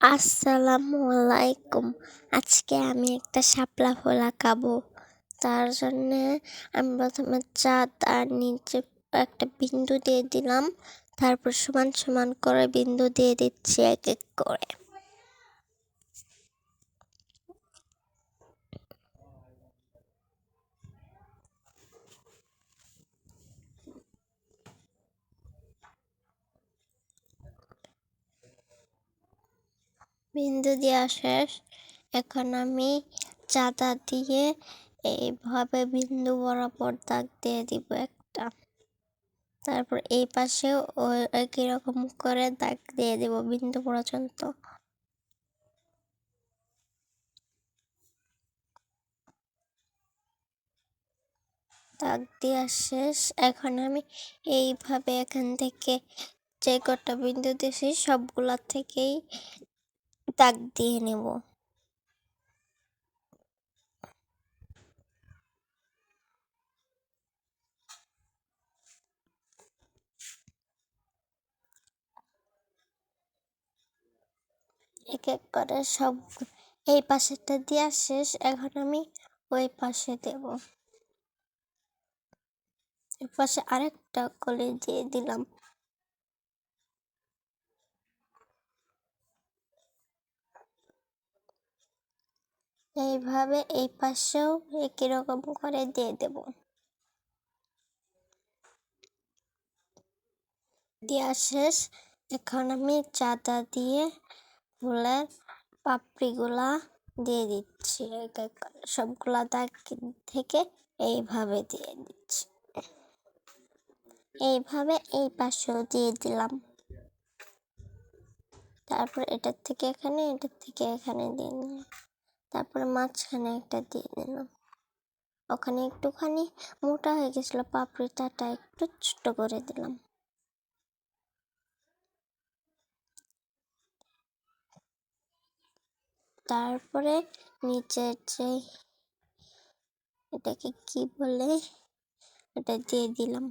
আসসালামু আলাইকুম আজকে আমি একটা শাপলা ফোলা খাব। তার জন্যে আমি প্রথমে চাঁদ আর নিচে একটা বিন্দু দিয়ে দিলাম। তারপর সমান সমান করে বিন্দু দিয়ে দিচ্ছি এক এক করে। বিন্দু দেওয়া শেষ। এখন আমি চাঁদা দিয়ে এইভাবে বিন্দু বরাবর দাগ দিয়ে দিব একটা। তারপর এই পাশেও একই রকম করে দাগ দিয়ে দেব বিন্দু পর্যন্ত। দাগ দেওয়া শেষ। এখন আমি এইভাবে এখান থেকে যে কটা বিন্দু দিয়েছি, সবগুলা থেকেই দাগ দিয়ে নেব। এক এক করে সব এই পাশেরটা দেওয়া শেষ, এখন আমি ওই পাশে দেব। এই পাশে আরেকটা কলে দিয়ে দিলাম। এইভাবে এই পাশেও একই রকম করে দিয়ে দেব। দেওয়া শেষ। এখন আমি চাদা দিয়ে ফুলের পাপড়িগুলা দিয়ে দিচ্ছি। সবগুলা দাগ থেকে এইভাবে দিয়ে দিচ্ছি। এইভাবে এই পাশেও দিয়ে দিলাম। তারপর এটার থেকে এখানে, এটার থেকে এখানে দিয়ে নিলাম তারপরে মাঝখানে একটা দিয়ে দিলাম। ওখানে একটুখানি মোটা হয়ে গেছিল, পাপড়িটাটা একটু ছোট করে দিলাম। তারপরে নিচের যে এটাকে কি বলে? এটা দিয়ে দিলাম।